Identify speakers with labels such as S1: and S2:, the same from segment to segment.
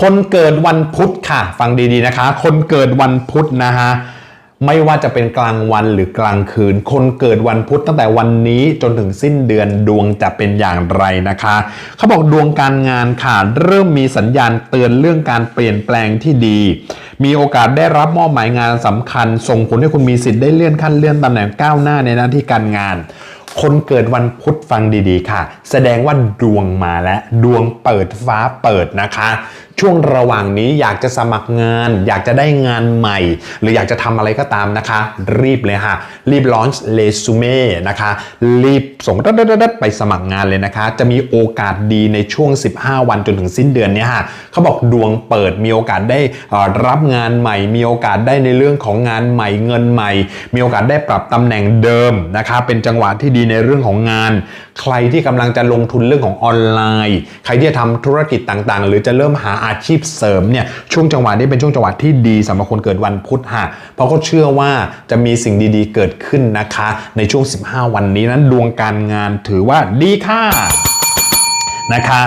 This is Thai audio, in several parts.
S1: คนเกิดวันพุธค่ะ ฟังดีๆนะคะ คนเกิดวันพุธนะฮะไม่ว่าจะเป็นกลางวันหรือกลางคืน คนเกิดวันพุธตั้งแต่วันนี้จนถึงสิ้นเดือนดวงจะเป็นอย่างไรนะคะ เขาบอกดวงการงานค่ะเริ่มมีสัญญาณเตือนเรื่องการเปลี่ยนแปลงที่ดี มีโอกาสได้รับมอบหมายงานสำคัญ ส่งผลให้คุณมีสิทธิ์ได้เลื่อนขั้นเลื่อนตำแหน่งก้าวหน้าในหน้าที่การงาน คนเกิดวันพุธฟังดีๆค่ะ แสดงว่าดวงมาแล้วดวงเปิดฟ้าเปิดนะคะ ช่วงระหว่างนี้อยากจะสมัครงาน อยากจะได้งานใหม่ หรืออยากจะทำอะไรก็ตามนะคะ รีบเลยค่ะรีบลอนช์เรซูเม่นะคะรีบส่งดัดๆๆไปสมัครงานเลยนะคะ จะมีโอกาสดีในช่วง 15 วันจนถึงสิ้นเดือนนี้ค่ะเขาบอกดวงเปิดมีโอกาสได้อ่อรับงานใหม่ มีโอกาสได้ในเรื่องของงานใหม่เงินใหม่ มีโอกาสได้ปรับตำแหน่งเดิมนะคะเป็นจังหวะที่ดีในเรื่องของงาน ใครที่กำลังจะลงทุนเรื่องของออนไลน์ ใครที่จะทำธุรกิจต่างๆ หรือจะเริ่มหาอาาชีพเสริมเนี่ยช่วงจังหวะนี้เป็นช่วงจังหวะที่ดีสำหรับคนเกิดวันพุธฮะเพราะเขาเชื่อว่าจะมีสิ่งดีๆเกิดขึ้นนะคะ ในช่วง 15 วันนี้นั้นดวงการงานถือว่าดีค่ะนะคะ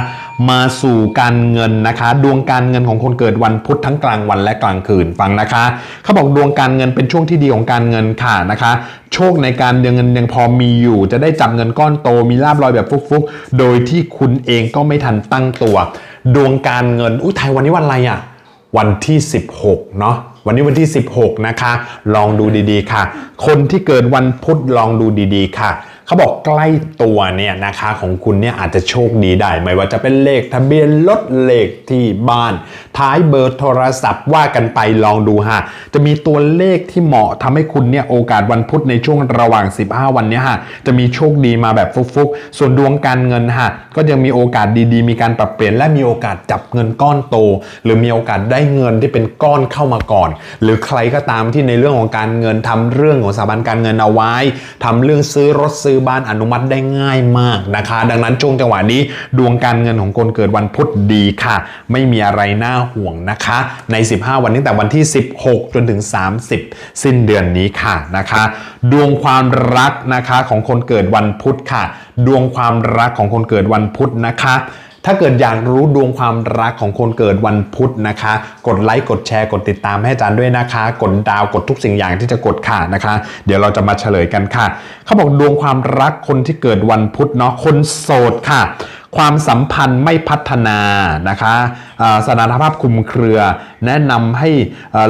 S1: มาสู่การเงินนะคะ ดวงการเงินของคนเกิดวันพุธทั้งกลางวันและกลางคืนฟังนะคะ เขาบอกดวงการเงินเป็นช่วงที่ดีของการเงินค่ะนะคะ โชคในการเดือนเงินยังพอมีอยู่ จะได้จับเงินก้อนโตมีลาบลอยแบบฟุกๆ โดยที่คุณเองก็ไม่ทันตั้งตัว ดวงการเงินอุ้ยไทยวันนี้วันอะไรอะ่ะวันที่ 16 เนาะวันนี้วันที่ 16 นะคะ ลองดูดีๆค่ะ คนที่เกิดวันพุธลองดูดีๆค่ะ เขาบอกใกล้ตัวเนี่ยนะคะของคุณเนี่ยอาจจะโชคดีได้ ไม่ว่าจะเป็นเลขทะเบียนรถเลขที่บ้าน ท้ายเบอร์โทรศัพท์ว่ากันไปลองดูฮะ จะมีตัวเลขที่เหมาะทำให้คุณเนี่ยโอกาสวันพุธในช่วงระหว่าง 15 วันเนี้ยฮะจะมีโชคดีมาแบบฟุกๆ ส่วนดวงการเงินฮะก็ยังมีโอกาสดีๆ มีการปรับเปลี่ยนและมีโอกาสจับเงินก้อนโต หรือมีโอกาสได้เงินที่เป็นก้อนเข้ามาก่อน หรือใครก็ตามที่ในเรื่องของการเงินทำเรื่องของสถาบันการเงินเอาไว้ทำเรื่องซื้อรถซื้ออบ้านอนุมัติได้ง่ายมากนะคะ ดังนั้นช่วงจังหวะนี้ดวงการเงินของคนเกิดวันพุธดีค่ะ ไม่มีอะไรน่าห่วงนะคะ ใน 15 วันนี้แต่วันที่ 16 จนถึง 30 สิ้นเดือนนี้ค่ะนะคะ ดวงความรักนะคะของคนเกิดวันพุธค่ะ ดวงความรักของคนเกิดวันพุธนะคะ ถ้าเกิดอยากรู้ดวงความรักของคนเกิดวันพุธนะคะ กดไลค์กดแชร์กดติดตามให้อาจารย์ด้วยนะคะ กดดาวกดทุกสิ่งอย่างที่จะกดค่ะนะคะ เดี๋ยวเราจะมาเฉลยกันค่ะ เขาบอกดวงความรักคนที่เกิดวันพุธเนาะคนโสดค่ะความสัมพันธ์ไม่พัฒนานะคะสถานภาพคุมเครือแนะนำให้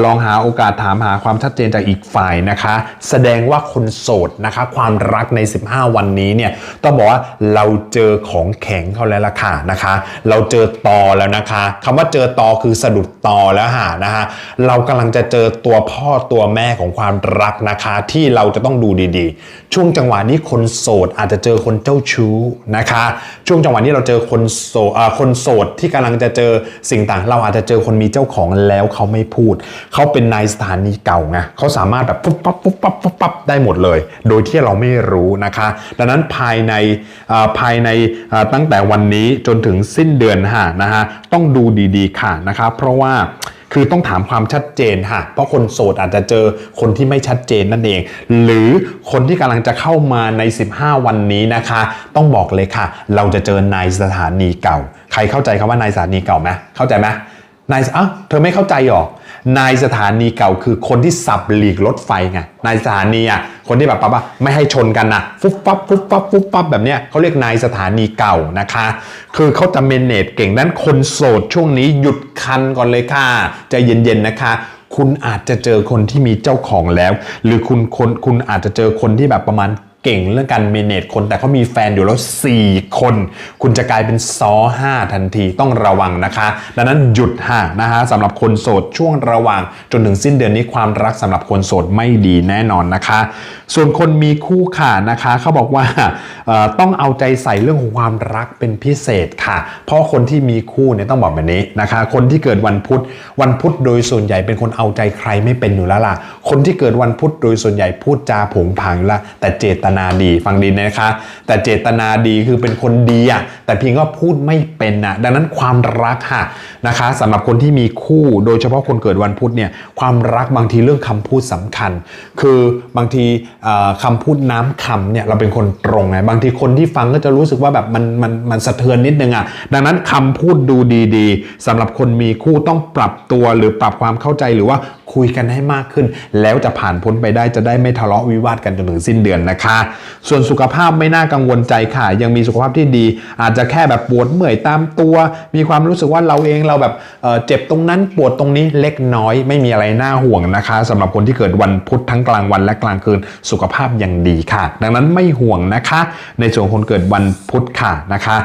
S1: ลองหาโอกาสถามหาความชัดเจนจากอีกฝ่ายนะคะ แสดงว่าคนโสดนะคะ ความรักใน 15 วันนี้เนี่ยต้องบอกว่าเราเจอของแข็งเขาแล้วล่ะค่ะนะคะ เราเจอตอแล้วนะคะคำว่าเจอตอคือสะดุดตอแล้วหานะคะเรากำลังจะเจอตัวพ่อตัวแม่ของความรักนะคะ ที่เราจะต้องดูดีๆ ช่วงจังหวะนี้คนโสดอาจจะเจอคนเจ้าชู้นะคะ ช่วงจังหวะนี้เราเจอคนโสดเอ่อคนโสดที่กำลังจะเจอสิ่งต่างเราอาจจะเจอคนมีเจ้าของแล้วเขาไม่พูด เขาเป็นนายสถานีเก่าไงเขาสามารถแบบปุ๊บปั๊บปุ๊บปั๊บปุ๊บปั๊บได้หมดเลย โดยที่เราไม่รู้นะคะ ดังนั้นภายในภายในตั้งแต่วันนี้จนถึงสิ้นเดือนฮะนะฮะต้องดูดีๆค่ะนะคะเพราะว่าคือต้องถามความชัดเจนค่ะ เพราะคนโสดอาจจะเจอคนที่ไม่ชัดเจนนั่นเอง หรือคนที่กำลังจะเข้ามาใน 15 วันนี้นะคะ ต้องบอกเลยค่ะ เราจะเจอนายสถานีเก่า ใครเข้าใจคำว่านายสถานีเก่าไหมเข้าใจไหม นายอ้าเธอไม่เข้าใจหรอนายสถานีเก่าคือคนที่สับหลีกรถไฟไง นายสถานีอะ คนที่แบบปั๊บอะไม่ให้ชนกันนะฟุบปั๊บฟุบปั๊บฟุบปั๊บแบบเนี้ยเขาเรียกนายสถานีเก่านะคะ คือเขาจะเมนเนจเก่งนั้นคนโสดช่วงนี้หยุดคันก่อนเลยค่ะใจเย็นๆนะคะคุณอาจจะเจอคนที่มีเจ้าของแล้ว หรือคุณคนคุณอาจจะเจอคนที่แบบประมาณ เก่งเรื่องการเมเนจคนแต่เขามีแฟนอยู่แล้ว 4 คน คุณจะกลายเป็นซอ5ทันทีต้องระวังนะคะ ดังนั้นหยุดห่างนะฮะสำหรับคนโสดช่วงระหว่าง จนถึงสิ้นเดือนนี้ความรักสำหรับคนโสดไม่ดีแน่นอนนะคะ ส่วนคนมีคู่ค่ะนะคะเขาบอกว่าต้องเอาใจใส่เรื่องของความรักเป็นพิเศษค่ะ เพราะคนที่มีคู่เนี่ยต้องบอกแบบนี้นะคะ คนที่เกิดวันพุธวันพุธโดยส่วนใหญ่เป็นคนเอาใจใครไม่เป็นอยู่แล้วล่ะคนที่เกิดวันพุธโดยส่วนใหญ่พูดจาผงผางอยู่แล้วแต่เจตนาดีฟังดีนะคะ แต่เจตนาดีคือเป็นคนดีอะแต่เพียงว่าพูดไม่เป็นนะดังนั้นความรักค่ะนะคะสำหรับคนที่มีคู่โดยเฉพาะคนเกิดวันพุธเนี่ยความรักบางทีเรื่องคำพูดสำคัญ คือบางทีเอ่อคำพูดน้ำคำเนี่ยเราเป็นคนตรงไงบางทีคนที่ฟังก็จะรู้สึกว่าแบบมันมันมันสะเทือนนิดนึงอะดังนั้นคำพูดดูดีๆสำหรับคนมีคู่ต้องปรับตัวหรือปรับความเข้าใจหรือว่า คุยกันให้มากขึ้น แล้วจะผ่านพ้นไปได้จะได้ไม่ทะเลาะวิวาทกันจนถึงสิ้นเดือนนะคะ ส่วนสุขภาพไม่น่ากังวลใจค่ะ ยังมีสุขภาพที่ดี อาจจะแค่แบบปวดเมื่อยตามตัว มีความรู้สึกว่าเราเองเราแบบเเจ็บตรงนั้นปวดตรงนี้เล็กน้อย ไม่มีอะไรน่าห่วงนะคะสำหรับคนที่เกิดวันพุธทั้งกลางวันและกลางคืนสุขภาพยังดีค่ะ ดังนั้นไม่ห่วงนะคะ ในส่วนคนเกิดวันพุธค่ะนะคะ